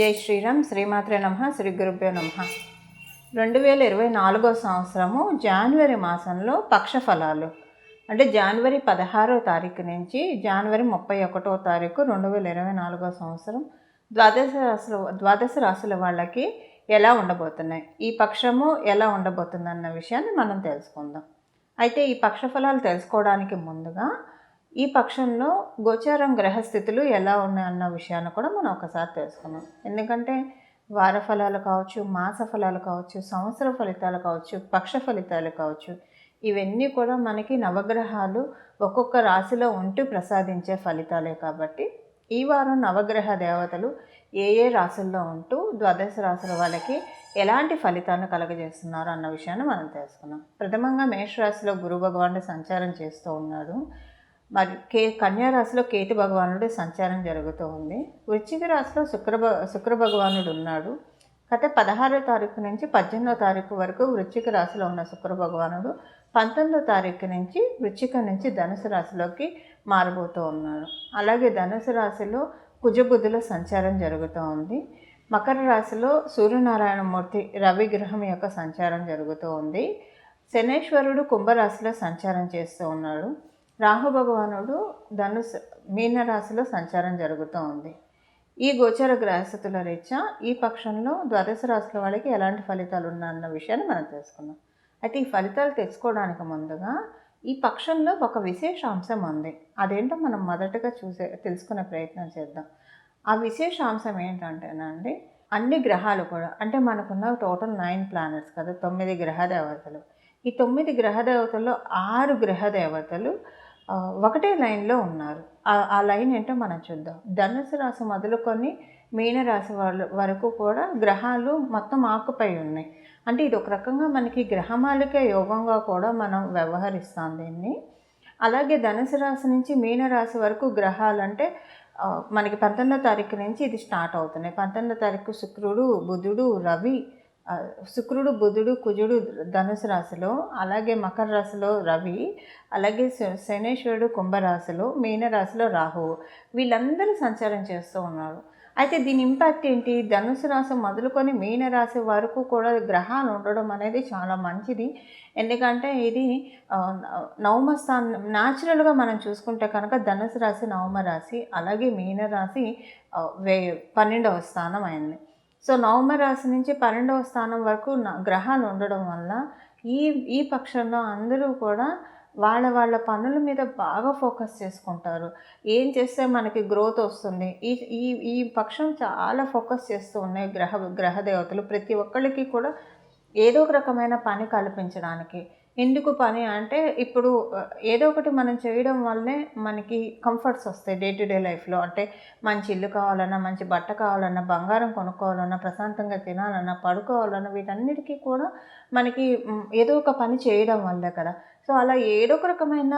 జై శ్రీరామ్. శ్రీమాత్రే నమ. శ్రీ గురుభ్యో నమ. రెండు వేల ఇరవై నాలుగో సంవత్సరము జనవరి మాసంలో పక్ష ఫలాలు అంటే జనవరి పదహారో తారీఖు నుంచి జనవరి ముప్పై ఒకటో తారీఖు రెండు వేల ఇరవై నాలుగో సంవత్సరం ద్వాదశ రాశుల ద్వాదశ రాశుల వాళ్ళకి ఎలా ఉండబోతున్నాయి? ఈ పక్షము ఎలా ఉండబోతుంది అన్న విషయాన్ని మనం తెలుసుకుందాం. అయితే ఈ పక్ష ఫలాలు తెలుసుకోవడానికి ముందుగా ఈ పక్షంలో గోచారం గ్రహస్థితులు ఎలా ఉన్నాయన్న విషయాన్ని కూడా మనం ఒకసారి తెలుసుకున్నాం ఎందుకంటే వార ఫలాలు కావచ్చు మాస ఫలాలు కావచ్చు సంవత్సర ఫలితాలు కావచ్చు పక్ష ఫలితాలు కావచ్చు ఇవన్నీ కూడా మనకి నవగ్రహాలు ఒక్కొక్క రాశిలో ఉంటూ ప్రసాదించే ఫలితాలే కాబట్టి ఈ వారం నవగ్రహ దేవతలు ఏ ఏ రాశుల్లో ఉంటూ ద్వాదశ రాశుల వాళ్ళకి ఎలాంటి ఫలితాలను కలగజేస్తున్నారు అన్న విషయాన్ని మనం తెలుసుకున్నాం ప్రథమంగా మేషరాశిలో గురు భగవానుడు సంచారం చేస్తూ ఉన్నాడు. మరి కే కన్యా రాశిలో కేతు భగవానుడు సంచారం జరుగుతూ ఉంది. వృశ్చిక రాశిలో శుక్ర శుక్ర భగవానుడు ఉన్నాడు. గత పదహారో తారీఖు నుంచి పద్దెనిమిదో తారీఖు వరకు వృశ్చిక రాశిలో ఉన్న శుక్ర భగవానుడు పంతొమ్మిదో తారీఖు నుంచి వృశ్చిక నుంచి ధనుసు రాశిలోకి మారబోతూ ఉన్నాడు. అలాగే ధనుసు రాశిలో కుజబుద్ధుల సంచారం జరుగుతూ ఉంది. మకర రాశిలో సూర్యనారాయణమూర్తి రవిగ్రహం యొక్క సంచారం జరుగుతూ ఉంది. శనేశ్వరుడు కుంభరాశిలో సంచారం చేస్తూ ఉన్నాడు. రాహు భగవానుడు ధనుసు మీనరాశిలో సంచారం జరుగుతూ ఉంది. ఈ గోచర గ్రహస్థితుల రీత్యా ఈ పక్షంలో ద్వాదశ రాశుల వాళ్ళకి ఎలాంటి ఫలితాలు ఉన్నాయన్న విషయాన్ని మనం తెలుసుకుందాం. అయితే ఈ ఫలితాలు తెలుసుకోవడానికి ముందుగా ఈ పక్షంలో ఒక విశేష అంశం ఉంది. అదేంటో మనం మొదటగా చూసే తెలుసుకునే ప్రయత్నం చేద్దాం. ఆ విశేష అంశం ఏంటంటేనండి అన్ని గ్రహాలు కూడా అంటే మనకున్న టోటల్ నైన్ ప్లానెట్స్ కదా తొమ్మిది గ్రహ దేవతలు ఈ తొమ్మిది గ్రహ దేవతల్లో ఆరు గ్రహ దేవతలు ఒకటే లైన్లో ఉన్నారు. ఆ- లైన్ ఏంటో మనం చూద్దాం. ధనుసు రాశి మొదలుకొని మీనరాశి వాళ్ళ వరకు కూడా గ్రహాలు మొత్తం ఆకుపై ఉన్నాయి. అంటే ఇది ఒక రకంగా మనకి గ్రహమాలిక యోగంగా కూడా మనం వ్యవహరిస్తాం దీన్ని. అలాగే ధనుసు రాశి నుంచి మీనరాశి వరకు గ్రహాలు అంటే మనకి పంతొమ్మిదో తారీఖు నుంచి ఇది స్టార్ట్ అవుతున్నాయి. పంతొమ్మిదో తారీఖు శుక్రుడు బుధుడు రవి శుక్రుడు బుధుడు కుజుడు ధనుసు రాశిలో అలాగే మకర రాశిలో రవి అలాగే శ- శనేశ్వరుడు కుంభరాశిలో మీనరాశిలో రాహువు వీళ్ళందరూ సంచారం చేస్తూ ఉన్నారు. అయితే దీని ఇంపాక్ట్ ఏంటి? ధనుసు రాశి మొదలుకొని మీనరాశి వరకు కూడా గ్రహాలు ఉండడం అనేది చాలా మంచిది. ఎందుకంటే ఇది నవమ స్థానం న్యాచురల్గా మనం చూసుకుంటే కనుక ధనుసు రాశి నవమ రాశి అలాగే మీనరాశి వే పన్నెండవ స్థానం అయింది. సో నవంబర్ రాశి నుంచి పన్నెండవ స్థానం వరకు న- గ్రహాలు ఉండడం వల్ల ఈ ఈ పక్షంలో అందరూ కూడా వాళ్ళ వాళ్ళ పనుల మీద బాగా ఫోకస్ చేసుకుంటారు. ఏం చేస్తే మనకి గ్రోత్ వస్తుంది? ఈ ఈ ఈ పక్షం చాలా ఫోకస్ చేస్తూ ఉన్నాయి గ్రహ గ్రహ దేవతలు ప్రతి ఒక్కళ్ళకి కూడా ఏదో ఒక రకమైన పని కల్పించడానికి. ఎందుకు పని అంటే ఇప్పుడు ఏదో ఒకటి మనం చేయడం వల్లే మనకి కంఫర్ట్స్ వస్తాయి డే టు డే లైఫ్లో అంటే మంచి ఇల్లు కావాలన్నా మంచి బట్ట కావాలన్నా బంగారం కొనుక్కోవాలన్నా ప్రశాంతంగా తినాలన్నా పడుకోవాలన్నా వీటన్నిటికీ కూడా మనకి ఏదో ఒక పని చేయడం వల్లే కదా. సో అలా ఏదో ఒక రకమైన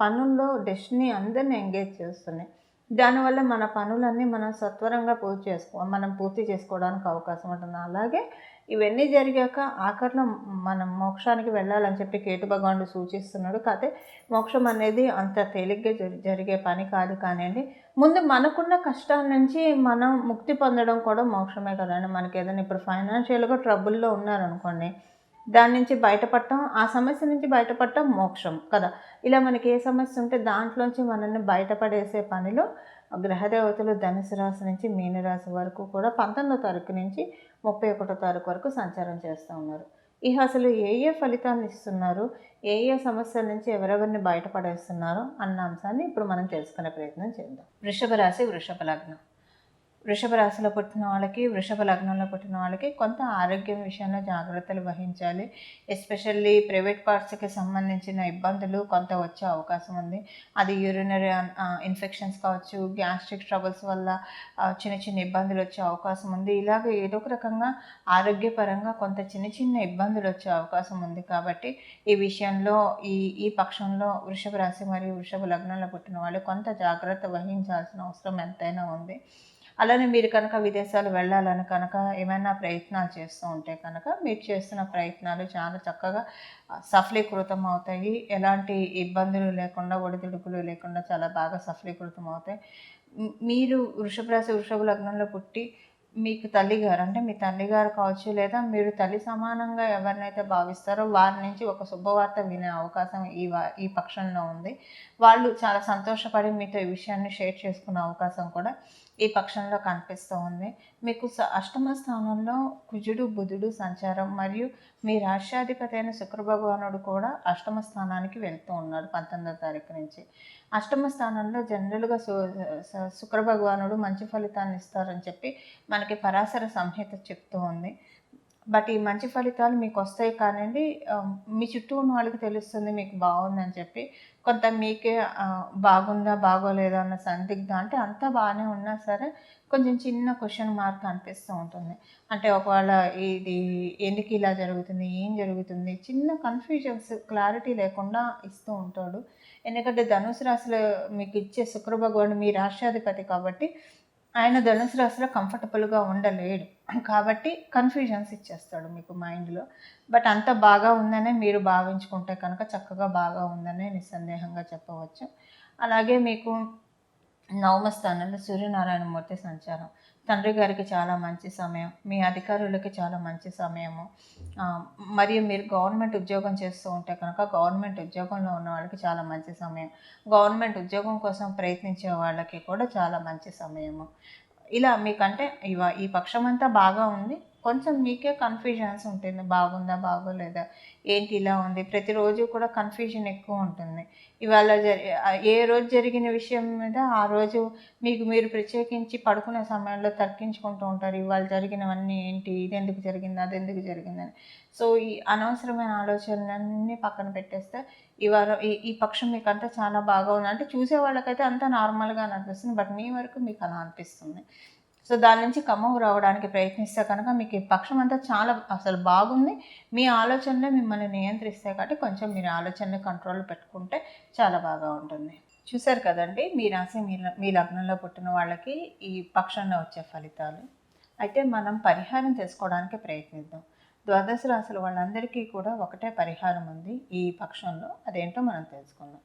పనుల్లో డెస్టినీ అందరిని ఎంగేజ్ చేస్తున్నాయి దానివల్ల మన పనులన్నీ మనం సత్వరంగా పూర్తి చేసుకో మనం పూర్తి చేసుకోవడానికి అవకాశం ఉంటుంది. అలాగే ఇవన్నీ జరిగాక ఆఖరిలో మనం మోక్షానికి వెళ్ళాలని చెప్పి కేతు భగవానుడు సూచిస్తున్నాడు. కాకపోతే మోక్షం అనేది అంత తేలిగ్గా జరి- జరిగే పని కాదు కానివ్వండి. ముందు మనకున్న కష్టాల నుంచి మనం ముక్తి పొందడం కూడా మోక్షమే కదండి. మనకి ఏదైనా ఇప్పుడు ఫైనాన్షియల్గా ట్రబుల్లో ఉన్నారనుకోండి దాని నుంచి బయటపడటం ఆ సమస్య నుంచి బయటపడటం మోక్షం కదా. ఇలా మనకి ఏ సమస్య ఉంటే దాంట్లోంచి మనల్ని బయటపడేసే పనిలో గ్రహదేవతలు ధనుసు రాశి నుంచి మీనరాశి వరకు కూడా పంతొమ్మిదో తారీఖు నుంచి ముప్పై ఒకటో తారీఖు వరకు సంచారం చేస్తూ ఉన్నారు. ఇక అసలు ఏ ఏ ఫలితాన్ని ఇస్తున్నారు? ఏ ఏ సమస్యల నుంచి ఎవరెవరిని బయటపడేస్తున్నారు? అన్న అంశాన్ని ఇప్పుడు మనం తెలుసుకునే ప్రయత్నం చేద్దాం. వృషభ రాశి వృషభ లగ్నం. వృషభ రాశిలో పుట్టిన వాళ్ళకి వృషభ లగ్నంలో పుట్టిన వాళ్ళకి కొంత ఆరోగ్యం విషయంలో జాగ్రత్తలు వహించాలి. ఎస్పెషల్లీ ప్రైవేట్ పార్ట్స్కి సంబంధించిన ఇబ్బందులు కొంత వచ్చే అవకాశం ఉంది. అది యూరినరీ ఇన్ఫెక్షన్స్ కావచ్చు గ్యాస్ట్రిక్ ట్రబుల్స్ వల్ల చిన్న చిన్న ఇబ్బందులు వచ్చే అవకాశం ఉంది. ఇలాగ ఏదో ఒక రకంగా ఆరోగ్యపరంగా కొంత చిన్న చిన్న ఇబ్బందులు వచ్చే అవకాశం ఉంది కాబట్టి ఈ విషయంలో ఈ ఈ పక్షంలో వృషభ రాశి మరియు వృషభ లగ్నంలో పుట్టిన వాళ్ళు కొంత జాగ్రత్త వహించాల్సిన అవసరం ఎంతైనా ఉంది. అలానే మీరు కనుక విదేశాలు వెళ్ళాలని కనుక ఏమైనా ప్రయత్నాలు చేస్తూ ఉంటే కనుక మీరు చేస్తున్న ప్రయత్నాలు చాలా చక్కగా సఫలీకృతం అవుతాయి. ఎలాంటి ఇబ్బందులు లేకుండా ఒడిదుడుకులు లేకుండా చాలా బాగా సఫలీకృతం అవుతాయి. మీరు వృషభ రాశి వృషభ లగ్నంలో పుట్టి మీకు తల్లిగారు అంటే మీ తల్లిగారు కావచ్చు లేదా మీరు తల్లి సమానంగా ఎవరినైతే భావిస్తారో వారి నుంచి ఒక శుభవార్త వినే అవకాశం ఈ వా- ఈ పక్షంలో ఉంది. వాళ్ళు చాలా సంతోషపడి మీతో ఈ విషయాన్ని షేర్ చేసుకునే అవకాశం కూడా ఈ పక్షంలో కనిపిస్తూ ఉంది. మీకు స- అష్టమ స్థానంలో కుజుడు బుధుడు సంచారం మరియు మీ రాష్ట్రాధిపతి అయిన శుక్ర భగవానుడు కూడా అష్టమ స్థానానికి వెళ్తూ ఉన్నాడు పంతొమ్మిదో తారీఖు నుంచి. అష్టమ స్థానంలో జనరల్గా సు శుక్ర భగవానుడు మంచి ఫలితాన్ని ఇస్తారని చెప్పి మనకి పరాశర సంహిత చెప్తూ ఉంది. బట్ ఈ మంచి ఫలితాలు మీకు వస్తాయి కానివ్వండి మీ చుట్టూ ఉన్న వాళ్ళకి తెలుస్తుంది మీకు బాగుందని చెప్పి. కొంత మీకే బాగుందా బాగోలేదా అన్న సందిగ్ధం అంటే అంతా బాగానే ఉన్నా సరే కొంచెం చిన్న క్వశ్చన్ మార్క్ అనిపిస్తూ ఉంటుంది. అంటే ఒకవేళ ఇది ఎందుకు ఇలా జరుగుతుంది ఏం జరుగుతుంది? చిన్న కన్ఫ్యూజన్స్ క్లారిటీ లేకుండా ఇస్తూ ఉంటాడు. ఎందుకంటే ధనుసు రాశిలో మీకు ఇచ్చే శుక్ర మీ రాష్ట్రాధిపతి కాబట్టి ఆయన ధనుసు రాశిలో కంఫర్టబుల్గా ఉండలేడు. కాబట్టి కన్ఫ్యూజన్స్ ఇచ్చేస్తాడు మీకు మైండ్లో బట్ అంత బాగా ఉందనే మీరు భావించుకుంటే కనుక చక్కగా బాగా ఉందనే నిస్సందేహంగా చెప్పవచ్చు. అలాగే మీకు నవమ స్థానంలో సూర్యనారాయణమూర్తి సంచారం. తండ్రి గారికి చాలా మంచి సమయం. మీ అధికారులకి చాలా మంచి సమయము. మరియు మీరు గవర్నమెంట్ ఉద్యోగం చేస్తూ ఉంటే కనుక గవర్నమెంట్ ఉద్యోగంలో ఉన్న వాళ్ళకి చాలా మంచి సమయం. గవర్నమెంట్ ఉద్యోగం కోసం ప్రయత్నించే వాళ్ళకి కూడా చాలా మంచి సమయము. ఇలా మీకంటే ఇవ ఈ పక్షం అంతా బాగా ఉంది. కొంచెం మీకే కన్ఫ్యూజన్స్ ఉంటుంది. బాగుందా బాగోలేదా? ఏంటి ఇలా ఉంది? ప్రతిరోజు కూడా కన్ఫ్యూజన్ ఎక్కువ ఉంటుంది. ఇవాళ జరి ఏ రోజు జరిగిన విషయం మీద ఆ రోజు మీకు మీరు ప్రత్యేకించి పడుకునే సమయంలో తర్కించుకుంటూ ఉంటారు. ఇవాళ జరిగినవన్నీ ఏంటి? ఇది ఎందుకు జరిగింది? అది ఎందుకు జరిగిందని సో ఈ అనవసరమైన ఆలోచనలన్నీ పక్కన పెట్టేస్తే ఇవాళ ఈ ఈ పక్షం మీకు అంతా చాలా బాగా ఉంది. అంటే చూసే వాళ్ళకైతే అంతా నార్మల్గా అనిపిస్తుంది. బట్ మీ వరకు మీకు అలా అనిపిస్తుంది. సో దాని నుంచి కమ్మకు రావడానికి ప్రయత్నిస్తే కనుక మీకు ఈ పక్షం అంతా చాలా అసలు బాగుంది. మీ ఆలోచనలే మిమ్మల్ని నియంత్రిస్తాయి కాబట్టి కొంచెం మీరు ఆలోచనని కంట్రోల్ పెట్టుకుంటే చాలా బాగా ఉంటుంది. చూశారు కదండి మీ రాశి మీ మీ లగ్నంలో పుట్టిన వాళ్ళకి ఈ పక్షంలో వచ్చే ఫలితాలు. అయితే మనం పరిహారం చేసుకోవడానికి ప్రయత్నిద్దాం. ద్వాదశ రాశుల వాళ్ళందరికీ కూడా ఒకటే పరిహారం ఉంది ఈ పక్షంలో అదేంటో మనం తెలుసుకుందాం.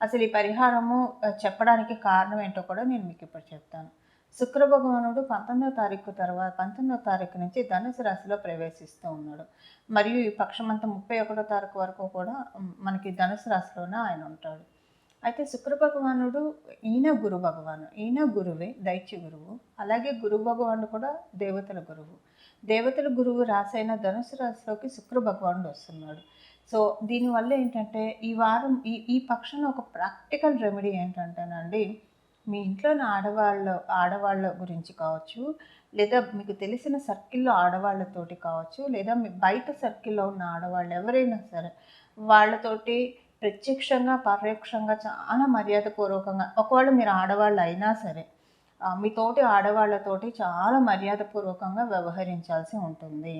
అసలు ఈ పరిహారము చెప్పడానికి కారణం ఏంటో కూడా నేను మీకు ఇప్పుడు చెప్తాను. శుక్ర భగవానుడు పంతొమ్మిదో తారీఖు తర్వాత పంతొమ్మిదో తారీఖు నుంచి ధనుసు రాశిలో ప్రవేశిస్తూ ఉన్నాడు. మరియు ఈ పక్షమంతా ముప్పై ఒకటో తారీఖు వరకు కూడా మనకి ధనుసు రాశిలోనే ఆయన ఉంటాడు. అయితే శుక్ర భగవానుడు ఈయన గురు భగవాను. ఈయన గురువే దైత్య గురువు. అలాగే గురు భగవానుడు కూడా దేవతల గురువు. దేవతల గురువు రాసైన ధనుసు రాశిలోకి శుక్ర భగవానుడు వస్తున్నాడు. సో దీనివల్ల ఏంటంటే ఈ వారం ఈ ఈ పక్షంలో ఒక ప్రాక్టికల్ రెమెడీ ఏంటంటేనండి మీ ఇంట్లోని ఆడవాళ్ళ ఆడవాళ్ళ గురించి కావచ్చు లేదా మీకు తెలిసిన సర్కిల్లో ఆడవాళ్ళతోటి కావచ్చు లేదా మీ బయట సర్కిల్లో ఉన్న ఆడవాళ్ళు ఎవరైనా సరే వాళ్ళతోటి ప్రత్యక్షంగా పరోక్షంగా చాలా మర్యాదపూర్వకంగా ఒకవేళ మీరు ఆడవాళ్ళు అయినా సరే మీతోటి మీ తోటి ఆడవాళ్ళతోటి చాలా మర్యాదపూర్వకంగా వ్యవహరించాల్సి ఉంటుంది.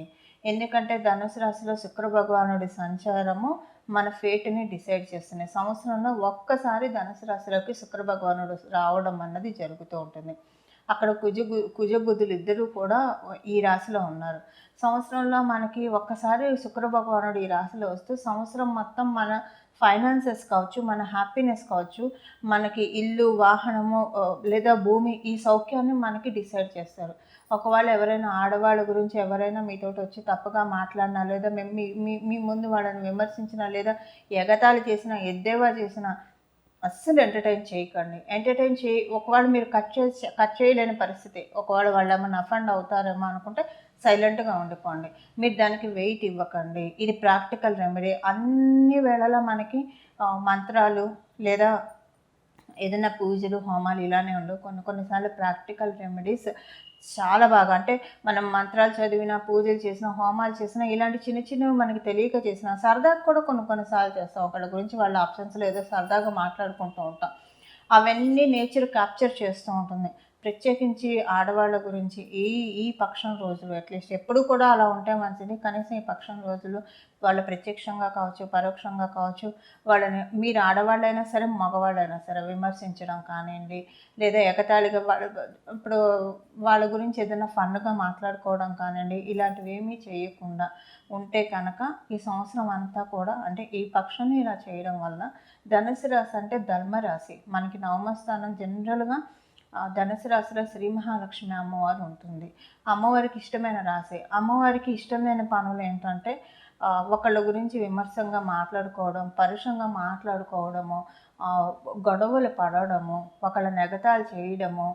ఎందుకంటే ధనుసు రాశిలో శుక్ర భగవానుడి సంచారము మన ఫేట్ని డిసైడ్ చేస్తున్నాయి. సంవత్సరంలో ఒక్కసారి ధనుసు రాశిలోకి శుక్ర భగవానుడు రావడం అన్నది జరుగుతూ ఉంటుంది. అక్కడ కుజ కుజబుద్ధులు ఇద్దరూ కూడా ఈ రాశిలో ఉన్నారు. సంవత్సరంలో మనకి ఒక్కసారి శుక్ర భగవానుడు ఈ రాశిలో వస్తూ సంవత్సరం మొత్తం మన ఫైనాన్సెస్ కావచ్చు మన హ్యాపీనెస్ కావచ్చు మనకి ఇల్లు వాహనము లేదా భూమి ఈ సౌఖ్యాన్ని మనకి డిసైడ్ చేస్తారు. ఒకవేళ ఎవరైనా ఆడవాళ్ళ గురించి ఎవరైనా మీతోటి వచ్చి తప్పుగా మాట్లాడినా లేదా మేము మీ మీ ముందు వాళ్ళని విమర్శించినా లేదా ఎగతాళి చేసినా ఎద్దేవా చేసినా అస్సలు ఎంటర్టైన్ చేయకండి. ఎంటర్టైన్ చేయి. ఒకవేళ మీరు కట్ చేసి కట్ చేయలేని పరిస్థితి ఒకవేళ వాళ్ళు ఏమైనా అఫండ్ అవుతారేమో అనుకుంటే సైలెంట్గా ఉండిపోండి. మీరు దానికి వెయిట్ ఇవ్వకండి. ఇది ప్రాక్టికల్ రెమెడీ అన్ని వేళలా మనకి మంత్రాలు లేదా ఏదైనా పూజలు హోమాలు ఇలానే ఉండవు. కొన్ని కొన్నిసార్లు ప్రాక్టికల్ రెమెడీస్ చాలా బాగా. అంటే మనం మంత్రాలు చదివినా పూజలు చేసినా హోమాలు చేసినా ఇలాంటి చిన్న చిన్నవి మనకి తెలియక చేసినా సరదాగా కూడా కొన్ని కొన్నిసార్లు చేస్తాం. ఒకళ్ళ గురించి వాళ్ళ ఆప్షన్స్లో ఏదో సరదాగా మాట్లాడుకుంటూ ఉంటాం. అవన్నీ నేచర్ క్యాప్చర్ చేస్తూ ఉంటుంది. ప్రత్యేకించి ఆడవాళ్ళ గురించి ఈ ఈ పక్షం రోజులు అట్లీస్ట్ ఎప్పుడు కూడా అలా ఉంటే మంచిది. కనీసం ఈ పక్షం రోజులు వాళ్ళు ప్రత్యక్షంగా కావచ్చు పరోక్షంగా కావచ్చు వాళ్ళని మీరు ఆడవాళ్ళైనా సరే మగవాళ్ళైనా సరే విమర్శించడం కానివ్వండి లేదా ఎగతాళిగా వాళ్ళ ఇప్పుడు వాళ్ళ గురించి ఏదైనా ఫన్గా మాట్లాడుకోవడం కానివ్వండి ఇలాంటివి ఏమీ చేయకుండా ఉంటే కనుక ఈ సంవత్సరం అంతా కూడా అంటే ఈ పక్షం ఇలా చేయడం వల్ల ధనుసు రాశి అంటే ధర్మరాశి. మనకి నవమస్థానం జనరల్గా ధనుసు రాశిలో శ్రీ మహాలక్ష్మి అమ్మవారు ఉంటుంది. అమ్మవారికి ఇష్టమైన రాశి. అమ్మవారికి ఇష్టమైన పనులు ఏంటంటే ఒకళ్ళ గురించి విమర్శంగా మాట్లాడుకోవడం పరుషంగా మాట్లాడుకోవడము గొడవలు పడడము ఒకళ్ళని ఎగతాళి చేయడము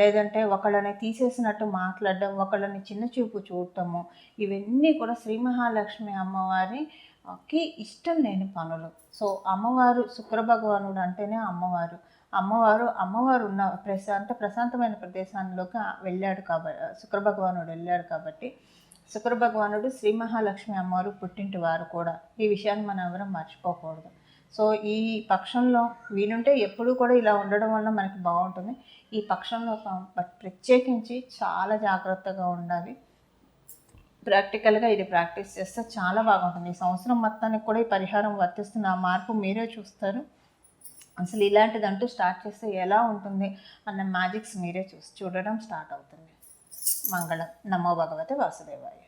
లేదంటే ఒకళ్ళని తీసేసినట్టు మాట్లాడడం ఒకళ్ళని చిన్న చూపు చూడటము ఇవన్నీ కూడా శ్రీ మహాలక్ష్మి అమ్మవారికి ఇష్టం లేని పనులు. సో అమ్మవారు శుక్రభగవానుడు అంటేనే అమ్మవారు. అమ్మవారు అమ్మవారు ఉన్న ప్రశాంత ప్రశాంతమైన ప్రదేశాల్లోకి వెళ్ళాడు కాబట్టి శుక్ర భగవానుడు వెళ్ళాడు కాబట్టి శుక్ర భగవానుడు శ్రీ మహాలక్ష్మి అమ్మవారు పుట్టింటి వారు కూడా. ఈ విషయాన్ని మనం ఎవరం మర్చిపోకూడదు. సో ఈ పక్షంలో వీలుంటే ఎప్పుడూ కూడా ఇలా ఉండడం వల్ల మనకి బాగుంటుంది. ఈ పక్షంలో ప్రత్యేకించి చాలా జాగ్రత్తగా ఉండాలి. ప్రాక్టికల్గా ఇది ప్రాక్టీస్ చేస్తే చాలా బాగుంటుంది. ఈ సంవత్సరం మొత్తానికి కూడా ఈ పరిహారం వర్తిస్తున్న ఆ మార్పు మీరే చూస్తారు. అసలు ఇలాంటిదంటూ స్టార్ట్ చేస్తే ఎలా ఉంటుంది అన్న మ్యాజిక్స్ మీరే చూసి చూడడం స్టార్ట్ అవుతుంది. మంగళం. నమో భగవతి వాసుదేవాయ.